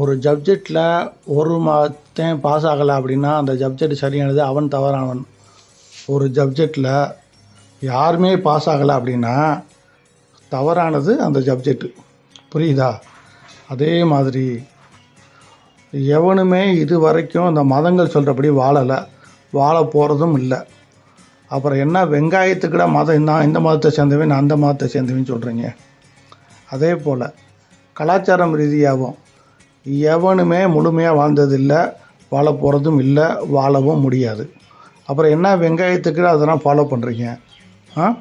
ஒரு சப்ஜெக்டில் ஒரு மாதம் பாஸ் ஆகலை அப்படின்னா அந்த சப்ஜெக்ட் சரியானது அவன் தவறானவன். ஒரு சப்ஜெக்டில் யாருமே பாஸ் ஆகலை அப்படின்னா தவறானது அந்த சப்ஜெக்ட் புரியுதா? அதே மாதிரி எவனுமே இது வரைக்கும் இந்த மதங்கள் சொல்கிறபடி வாழலை. வாழ போகிறதும் இல்லை. அப்புறம் என்ன வெங்காயத்துக்கிட மதம் நான் இந்த மதத்தை சேர்ந்தவன் நான் அந்த மதத்தை சேர்ந்தவன் சொல்கிறீங்க அதே போல் கலாச்சாரம் ரீதியாகவும் எவனுமே முழுமையாக வாழ்ந்ததில்லை வாழ போகிறதும் இல்லை வாழவும் முடியாது. அப்புறம் என்ன வெங்காயத்துக்கு அதெல்லாம் ஃபாலோ பண்ணுறீங்க ஆ?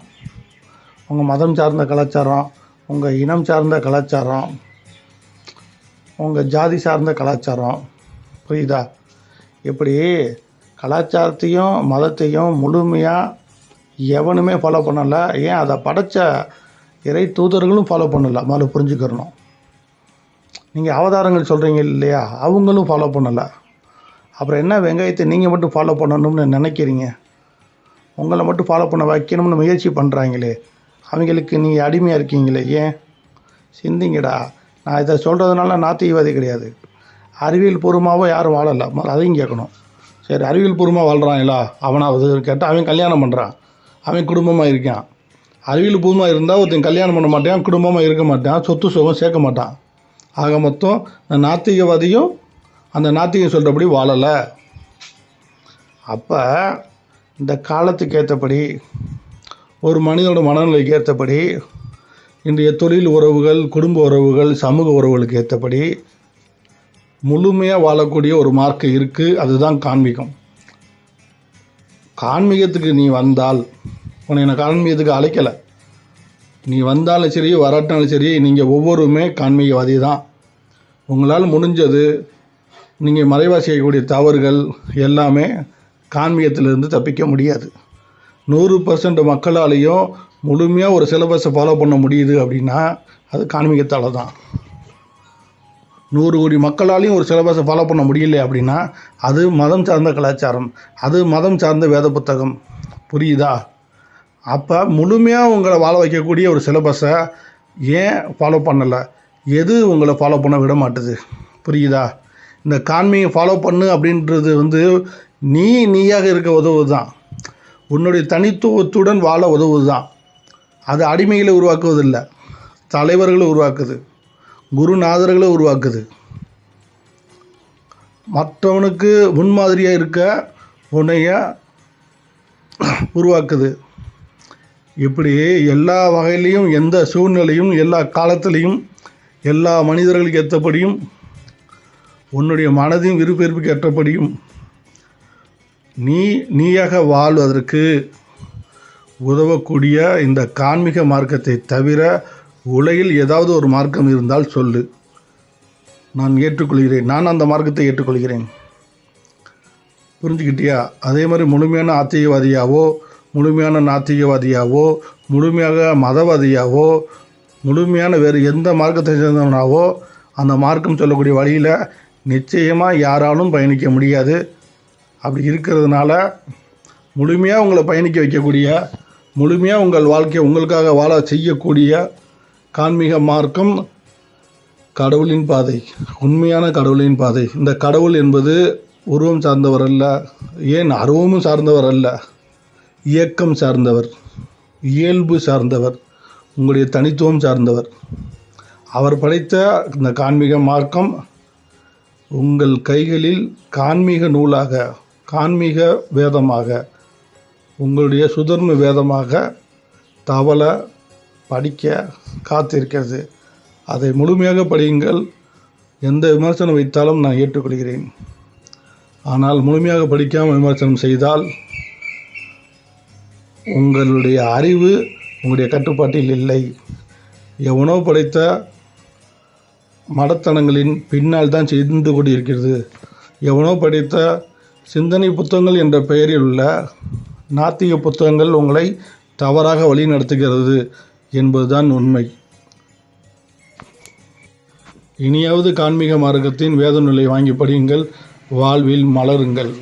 உங்கள் மதம் சார்ந்த கலாச்சாரம் உங்கள் இனம் சார்ந்த கலாச்சாரம் உங்கள் ஜாதி சார்ந்த கலாச்சாரம். புரியுதா? இப்படி கலாச்சாரத்தையும் மதத்தையும் முழுமையாக எவனுமே ஃபாலோ பண்ணலை. ஏன்? அதை படைச்ச இறை தூதர்களும் ஃபாலோ பண்ணலை. முதல்ல புரிஞ்சுக்கிறணும் நீங்கள் அவதாரங்கள் சொல்கிறீங்க இல்லையா? அவங்களும் ஃபாலோ பண்ணலை. அப்புறம் என்ன வெங்காயத்தை நீங்கள் மட்டும் ஃபாலோ பண்ணணும்னு நினைக்கிறீங்க? உங்களை மட்டும் ஃபாலோ பண்ண வைக்கணும்னு முயற்சி பண்ணுறாங்களே அவங்களுக்கு நீங்கள் அடிமையாக இருக்கீங்களே ஏன்? சிந்திங்கடா. நான் இதை சொல்கிறதுனால நாத்திகவாதி கிடையாது. அறிவியல் பூர்வமாகவும் யாரும் வாழலை. முதல்ல அதையும் கேட்கணும். சரி அறிவியல் பூர்வமாக வாழ்கிறாங்களா அவனாவது கேட்டால் அவன் கல்யாணம் பண்ணுறான் அவன் குடும்பமாக இருக்கான். அறிவியல் பூர்வமாக இருந்தால் ஒருத்தன் கல்யாணம் பண்ண மாட்டான் குடும்பமாக இருக்க மாட்டான் சொத்து சுகம் சேர்க்க மாட்டான். ஆக மொத்தம் நாத்திகவாதியும் அந்த நாத்திகம் சொல்கிறபடி வாழலை. அப்போ இந்த காலத்துக்கு ஏற்றபடி ஒரு மனிதனோட மனநிலைக்கு ஏற்றபடி இன்றைய தொழில் உறவுகள் குடும்ப உறவுகள் சமூக உறவுகளுக்கு ஏற்றபடி முழுமையாக வாழக்கூடிய ஒரு மார்க்கு இருக்குது அதுதான் கான்மீகம் கான்மீகத்துக்கு நீ வந்தால் உன்னை நான் கான்மீகத்துக்கு அழைக்கலை. நீ வந்தாலும் சரி வராட்டாலும் சரி நீங்கள் ஒவ்வொருமே காண்மீகவாதி தான். உங்களால் முடிஞ்சது நீங்கள் மறைவா செய்யக்கூடிய தவறுகள் எல்லாமே கான்மீகத்திலிருந்து தப்பிக்க முடியாது. நூறு பர்சன்ட் மக்களாலேயும் முழுமையாக ஒரு சிலபஸை ஃபாலோ பண்ண முடியுது அப்படின்னா அது காண்மீகத்தால் தான். நூறு கோடி மக்களாலையும் ஒரு சிலபஸை ஃபாலோ பண்ண முடியல அப்படின்னா அது மதம் சார்ந்த கலாச்சாரம் அது மதம் சார்ந்த வேத புத்தகம். புரியுதா? அப்போ முழுமையாக உங்களை வாழ வைக்கக்கூடிய ஒரு சிலபஸை ஏன் ஃபாலோ பண்ணலை? எது உங்களை ஃபாலோ பண்ண விட மாட்டுது? புரியுதா? இந்த காண்மையை ஃபாலோ பண்ணு அப்படின்றது வந்து நீ நீயாக இருக்க உதவுது தான் உன்னுடைய தனித்துவத்துடன் வாழ உதவுது தான் அது அடிமைகளை உருவாக்குவதில்லை. தலைவர்களை உருவாக்குது. குருநாதர்களை உருவாக்குது. மற்றவனுக்கு முன்மாதிரியாக இருக்க உன்னைய உருவாக்குது. இப்படி எல்லா வகையிலையும் எந்த சூழ்நிலையும் எல்லா காலத்திலையும் எல்லா மனிதர்களுக்கு ஏற்றபடியும் உன்னுடைய மனதின் விருப்பெருப்புக்கு ஏற்றபடியும் நீ நீயாக வாழ்வதற்கு உதவக்கூடிய இந்த கான்மீக மார்க்கத்தை தவிர உலகில் ஏதாவது ஒரு மார்க்கம் இருந்தால் சொல்லு. நான் ஏற்றுக்கொள்கிறேன். நான் அந்த மார்க்கத்தை ஏற்றுக்கொள்கிறேன். புரிஞ்சுக்கிட்டியா? அதே மாதிரி முழுமையான ஆத்தியவாதியாவோ முழுமையான நாத்திகவாதியாவோ முழுமையாக மதவாதியாவோ முழுமையான வேறு எந்த மார்க்கத்தை சேர்ந்தவனாவோ அந்த மார்க்கம் சொல்லக்கூடிய வழியில் நிச்சயமாக யாராலும் பயணிக்க முடியாது. அப்படி இருக்கிறதுனால முழுமையாக உங்களை பயணிக்க வைக்கக்கூடிய முழுமையாக உங்கள் வாழ்க்கையை உங்களுக்காக வாழ செய்யக்கூடிய கான்மீக மார்க்கம் கடவுளின் பாதை உண்மையான கடவுளின் பாதை. இந்த கடவுள் என்பது உருவம் சார்ந்தவர் அல்ல ஏன் அருவமும் சார்ந்தவர் அல்ல? இயக்கம் சார்ந்தவர் இயல்பு சார்ந்தவர் உங்களுடைய தனித்துவம் சார்ந்தவர். அவர் படைத்த இந்த கான்மீக மார்க்கம் உங்கள் கைகளில் கான்மீக நூலாக கான்மீக வேதமாக உங்களுடைய சுதர்ம வேதமாக தவள படிக்க காத்திருக்கிறது. அதை முழுமையாக படியுங்கள். எந்த விமர்சனம் வைத்தாலும் நான் ஏற்றுக்கொள்கிறேன். ஆனால் முழுமையாக படிக்காமல் விமர்சனம் செய்தால் உங்களுடைய அறிவு உங்களுடைய கட்டுப்பாட்டில் இல்லை. எவனோ படைத்த மடத்தனங்களின் பின்னால் தான் செய்து கொண்டிருக்கிறது. எவனோ படைத்த சிந்தனை புத்தகங்கள் என்ற பெயரில் உள்ள நாத்திக புத்தகங்கள் உங்களை தவறாக வழி நடத்துகிறது என்பதுதான் உண்மை. இனியாவது கான்மீக மார்க்கத்தின் வேத நூலை வாங்கி படியுங்கள். வாழ்வில் மலருங்கள்.